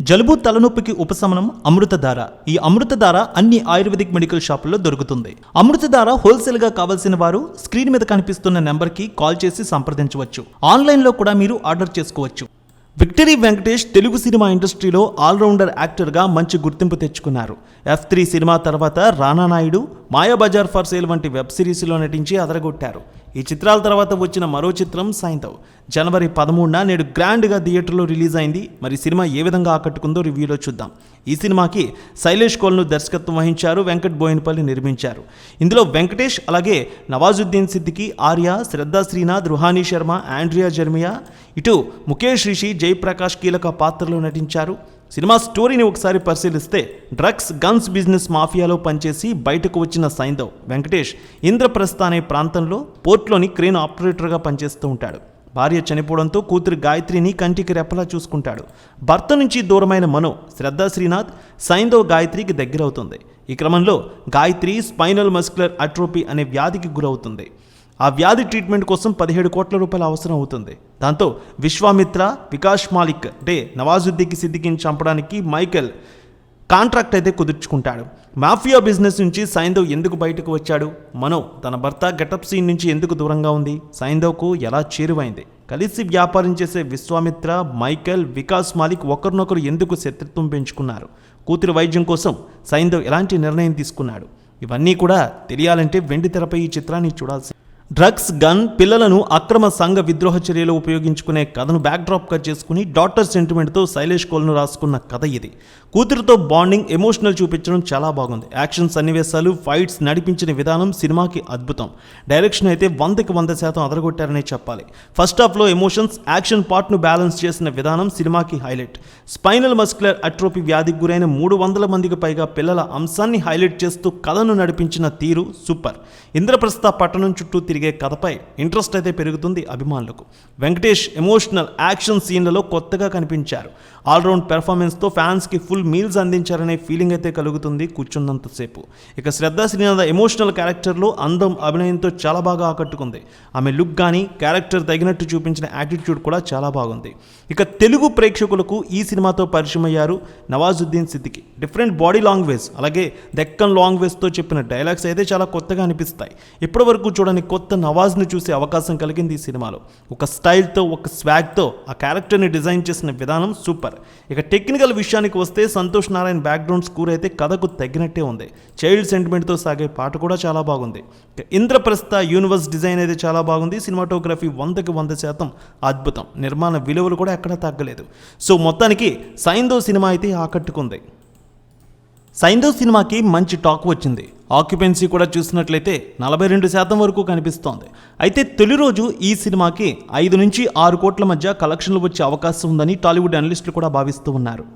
జలుబు తలనొప్పికి ఉపశమనం అమృతధార. ఈ అమృతధార అన్ని ఆయుర్వేదిక్ మెడికల్ షాపుల్లో దొరుకుతుంది. అమృతధార హోల్సేల్గా కావాల్సిన వారు స్క్రీన్ మీద కనిపిస్తున్న నెంబర్కి కాల్ చేసి సంప్రదించవచ్చు. ఆన్లైన్లో కూడా మీరు ఆర్డర్ చేసుకోవచ్చు. విక్టరీ వెంకటేష్ తెలుగు సినిమా ఇండస్ట్రీలో ఆల్రౌండర్ యాక్టర్గా మంచి గుర్తింపు తెచ్చుకున్నారు. ఎఫ్ త్రీ సినిమా తర్వాత రానా నాయుడు మాయాబజార్ ఫర్ సేల్ వంటి వెబ్ సిరీస్లో నటించి అదరగొట్టారు. ఈ చిత్రాల తర్వాత వచ్చిన మరో చిత్రం సాయంతవ్ జనవరి పదమూడున నేడు గ్రాండ్గా థియేటర్లో రిలీజ్ అయింది. మరి సినిమా ఏ విధంగా ఆకట్టుకుందో రివ్యూలో చూద్దాం. ఈ సినిమాకి శైలేష్ కోల్ను దర్శకత్వం వహించారు వెంకట్ బోయినపల్లి నిర్మించారు. ఇందులో వెంకటేష్ అలాగే నవాజుద్దీన్ సిద్దికి ఆర్య శ్రద్ధా శ్రీనాథ్ రుహానీ శర్మ ఆండ్రియా జర్మియా ఇటు ముఖేష్ రిషి జయప్రకాష్ కీలక పాత్రలో నటించారు. సినిమా స్టోరీని ఒకసారి పరిశీలిస్తే డ్రగ్స్ గన్స్ బిజినెస్ మాఫియాలో పనిచేసి బయటకు వచ్చిన సైందవ్ వెంకటేష్ ఇంద్రప్రస్థ అనే ప్రాంతంలో పోర్ట్లోని క్రేన్ ఆపరేటర్గా పనిచేస్తూ ఉంటాడు. భార్య చనిపోవడంతో కూతురు గాయత్రిని కంటికి రెప్పలా చూసుకుంటాడు. భర్త నుంచి దూరమైన మనో శ్రద్ధా శ్రీనాథ్ సైందవ్ గాయత్రికి దగ్గరవుతుంది. ఈ క్రమంలో గాయత్రి స్పైనల్ మస్కులర్ అట్రోపీ అనే వ్యాధికి గురవుతుంది. ఆ వ్యాధి ట్రీట్మెంట్ కోసం పదిహేడు కోట్ల రూపాయలు అవసరం అవుతుంది. దాంతో విశ్వామిత్ర వికాస్ మాలిక్ అంటే నవాజుద్దీకి సిద్దికిని చంపడానికి మైకెల్ కాంట్రాక్ట్ అయితే కుదుర్చుకుంటాడు. మాఫియా బిజినెస్ నుంచి సైందవ్ ఎందుకు బయటకు వచ్చాడు? మనో తన భర్త గెటప్ సీన్ నుంచి ఎందుకు దూరంగా ఉంది? సైందవ్కు ఎలా చేరువైంది? కలిసి వ్యాపారం చేసే విశ్వామిత్ర మైకెల్ వికాస్ మాలిక్ ఒకరినొకరు ఎందుకు శత్రుత్వం పెంచుకున్నారు? కూతురు వైద్యం కోసం సైందవ్ ఎలాంటి నిర్ణయం తీసుకున్నాడు? ఇవన్నీ కూడా తెలియాలంటే వెండి తెరపై ఈ చిత్రాన్ని చూడాల్సి డ్రగ్స్ గన్ పిల్లలను అక్రమ సంఘ విద్రోహ చర్యలు ఉపయోగించుకునే కథను బ్యాక్డ్రాప్గా చేసుకుని డాక్టర్ సెంటిమెంట్తో శైలేష్ కోల్ను రాసుకున్న కథ ఇది. కూతురుతో బాండింగ్ ఎమోషనల్ చూపించడం చాలా బాగుంది. యాక్షన్ సన్నివేశాలు ఫైట్స్ నడిపించిన విధానం సినిమాకి అద్భుతం. డైరెక్షన్ అయితే వందకి వంద శాతం అదరగొట్టారనే చెప్పాలి. ఫస్ట్ హాఫ్లో ఎమోషన్స్ యాక్షన్ పార్ట్ను బ్యాలెన్స్ చేసిన విధానం సినిమాకి హైలైట్ స్పైనల్ మస్కులర్ అట్రోపీ వ్యాధికి గురైన మూడు వందల మందికి పైగా పిల్లల అంశాన్ని హైలైట్ చేస్తూ కథను నడిపించిన తీరు సూపర్ ఇంద్రప్రస్థ పట్టణం చుట్టూ తిరిగే కథపై ఇంట్రెస్ట్ అయితే పెరుగుతుంది అభిమానులకు. వెంకటేష్ ఎమోషనల్ యాక్షన్ సీన్లలో కొత్తగా కనిపించారు. ఆల్రౌండ్ పెర్ఫార్మెన్స్తో ఫ్యాన్స్కి ఫుల్ మీల్స్ అందించారనే ఫీలింగ్ అయితే కలుగుతుంది కూర్చున్నంతసేపు. ఇక శ్రద్ధా శ్రీనాథ ఎమోషనల్ క్యారెక్టర్లో అందం అభినయంతో చాలా బాగా ఆకట్టుకుంది. ఆమె లుక్ కానీ క్యారెక్టర్ తగినట్టు చూపించిన యాటిట్యూడ్ కూడా చాలా బాగుంది. ఇక తెలుగు ప్రేక్షకులకు ఈ సినిమాతో పరిచయం అయ్యారు Nawazuddin Siddiqui. Different body language అలాగే దెక్కన్ లాంగ్వేజ్తో చెప్పిన డైలాగ్స్ అయితే చాలా కొత్తగా అనిపిస్తాయి. ఇప్పటివరకు చూడని కొత్త నవాజ్ని చూసే అవకాశం కలిగింది ఈ సినిమాలో. ఒక స్టైల్తో ఒక స్వాగ్తో ఆ క్యారెక్టర్ని డిజైన్ చేసిన విధానం సూపర్. ఇక టెక్నికల్ విషయానికి వస్తే సంతోష్ నారాయణ బ్యాక్గ్రౌండ్ స్కోర్ అయితే కథకు తగ్గినట్టే ఉంది. చైల్డ్ సెంటిమెంట్తో సాగే పాట కూడా చాలా బాగుంది. ఇంద్రప్రస్థ యూనివర్స్ డిజైన్ అయితే చాలా బాగుంది. సినిమాటోగ్రఫీ వందకి వంద శాతం అద్భుతం. నిర్మాణ విలువలు కూడా ఎక్కడా తగ్గలేదు. సో మొత్తానికి సైందో సినిమా అయితే ఆకట్టుకుంది. సైందో సినిమాకి మంచి టాక్ వచ్చింది. ఆక్యుపెన్సీ కూడా చూసినట్లయితే నలభై రెండు శాతం వరకు కనిపిస్తోంది. అయితే తొలి రోజు ఈ సినిమాకి ఐదు నుంచి ఆరు కోట్ల మధ్య కలెక్షన్లు వచ్చే అవకాశం ఉందని టాలీవుడ్ అనలిస్టులు కూడా భావిస్తూ ఉన్నారు.